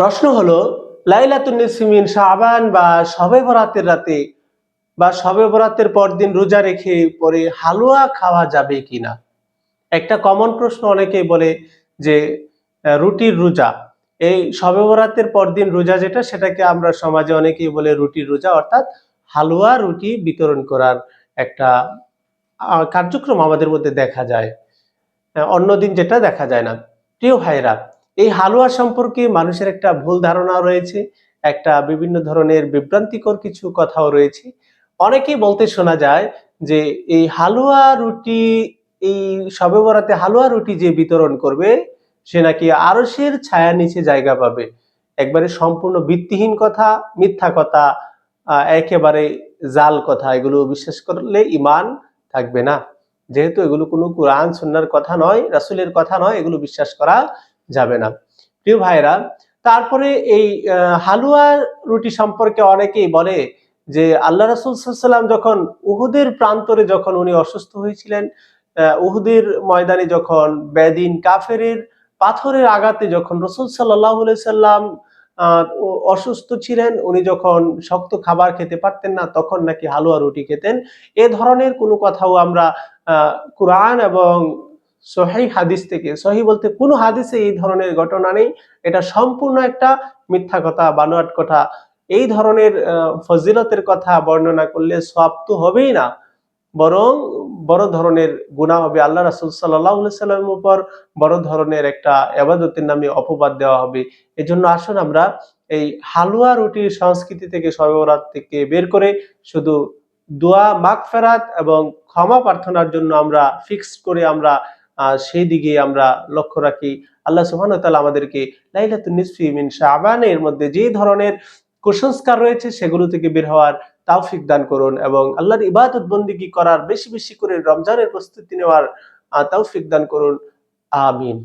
প্রশ্ন হলো, লাইলাতুন নিসমিন শাবান বা শবে বরাতের রাতে বা শবে বরাতের পরদিন রোজা রেখে পরে হালুয়া খাওয়া যাবে কিনা? একটা কমন প্রশ্ন অনেকেই বলে যে রুটির রোজা। এই শবে বরাতের পরদিন রোজা যেটা, সেটাকে আমরা সমাজে অনেকেই বলে রুটির রোজা, অর্থাৎ হালুয়া রুটি বিতরণ করার একটা কার্যক্রম আমাদের মধ্যে দেখা যায়। অন্যদিন যেটা দেখা যায় না। প্রিয় ভাইরা এই হালুয়া সম্পর্কে মানুষের একটা ভুল ধারণা রয়েছে, একটা বিভিন্ন ধরনের বিভ্রান্তিকর কিছু কথাও রয়েছে। অনেকেই বলতে শোনা যায় যে এই হালুয়া রুটি, এই শবে বরাতে হালুয়া রুটি যে বিতরণ করবে, সে নাকি আরসের ছায়া নিচে জায়গা পাবে। একবারে সম্পূর্ণ ভিত্তিহীন কথা, মিথ্যা কথা একেবারে জাল কথা, এগুলো বিশ্বাস করলে ইমান থাকবে না। যেহেতু এগুলো কোনো কোরআন, সুন্নার কথা নয়, রাসূলের কথা নয়, এগুলো বিশ্বাস করা যাবে না। প্রিয় ভাইরা তারপরে এই হালুয়া রুটি সম্পর্কে অনেকেই বলে যে আল্লাহ রাসূল সাল্লাম যখন উহুদের প্রান্তরে যখন উনি অসুস্থ হয়েছিলেন উহুদের ময়দানে যখন বেদিন কাফেরের পাথরের আঘাতে যখন রসুল সাল্লাহ সাল্লাম অসুস্থ ছিলেন, উনি যখন শক্ত খাবার খেতে পারতেন না, তখন নাকি হালুয়া রুটি খেতেন। এ ধরনের কোনো কথাও আমরা কোরআন এবং সহি হাদিস থেকে, সহি বলতে কোনো হাদিসে এই ধরনের ঘটনা নেই। এটা সম্পূর্ণ একটা মিথ্যা কথা, বানোয়াট কথা। এই ধরনের ফজিলতের কথা বর্ণনা করলে সব তো হবেই না। বরং বড় ধরনের গুণা হবে। আল্লাহ রাসুল সাল্লাহ সাল্লামের উপর বড় ধরনের একটা আবাদতের নামে অপবাদ দেওয়া হবে। এজন্য আসুন আমরা এই হালুয়া রুটির সংস্কৃতি থেকে, সর্বরাত থেকে বের করে শুধু দোয়া, মাগফেরাত এবং ক্ষমা প্রার্থনার জন্য আমরা ফিক্সড করে আমরা সেই দিকে আমরা লক্ষ্য রাখি। আল্লাহ সুহান তাল আমাদেরকে লাইলাতুন নিসফি মিন শাবানের মধ্যে যে ধরনের কুসংস্কার রয়েছে সেগুলো থেকে বের হওয়ার তাওফিক দান করুন এবং আল্লাহর ইবাদত বন্দিগি করার বেশি বেশি করে রমজানের প্রস্তুতি নেওয়ার তাওফিক দান করুন। আমিন।